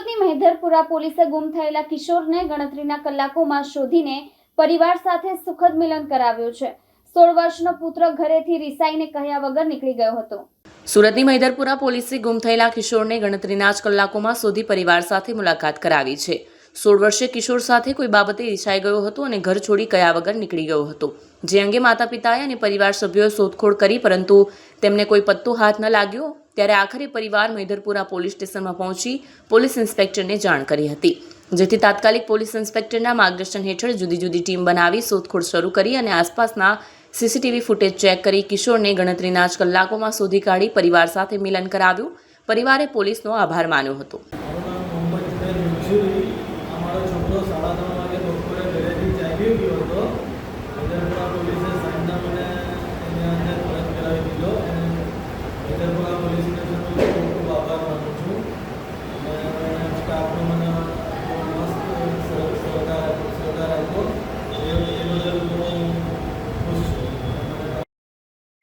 સુરતની મહેધરપુરા પોલીસે ગુમ થયેલા કિશોરને ગણતરીના કલાકોમાં શોધીને પરિવાર સાથે સુખદ મિલન કરાવ્યું છે. સોળ વર્ષનો પુત્ર ઘરેથી રિસાઈને કહ્યા વગર નીકળી ગયો હતો. સુરતની મહેધરપુરા પોલીસે ગુમ થયેલા કિશોરને ગણતરીના જ કલાકોમાં શોધી પરિવાર સાથે મુલાકાત કરાવી છે. સોળ વર્ષે કિશોર સાથે કોઈ બાબતે રિસાઈ ગયો હતો અને ઘર છોડી કયા વગર નીકળી ગયો હતો. જે અંગે માતા પિતાએ અને પરિવાર સભ્યોએ શોધખોળ કરી, પરંતુ તેમને કોઈ પત્તો હાથ ન લાગ્યો. ત્યારે આખરે પરિવાર મૈધરપુરા પોલીસ સ્ટેશનમાં પહોંચી પોલીસ ઇન્સ્પેક્ટરને જાણ કરી હતી. જેથી તાત્કાલિક પોલીસ ઇન્સ્પેક્ટરના માર્ગદર્શન હેઠળ જુદી જુદી ટીમ બનાવી શોધખોળ શરૂ કરી અને આસપાસના સીસીટીવી ફૂટેજ ચેક કરી કિશોરને ગણતરીના જ કલાકોમાં શોધી કાઢી પરિવાર સાથે મિલન કરાવ્યું. પરિવારે પોલીસનો આભાર માન્યો હતો. છોકરો સાડા ત્રણ વાગે બપોરે ઘરેથી જાગી ગયો હતો વિદરપુરા પોલીસે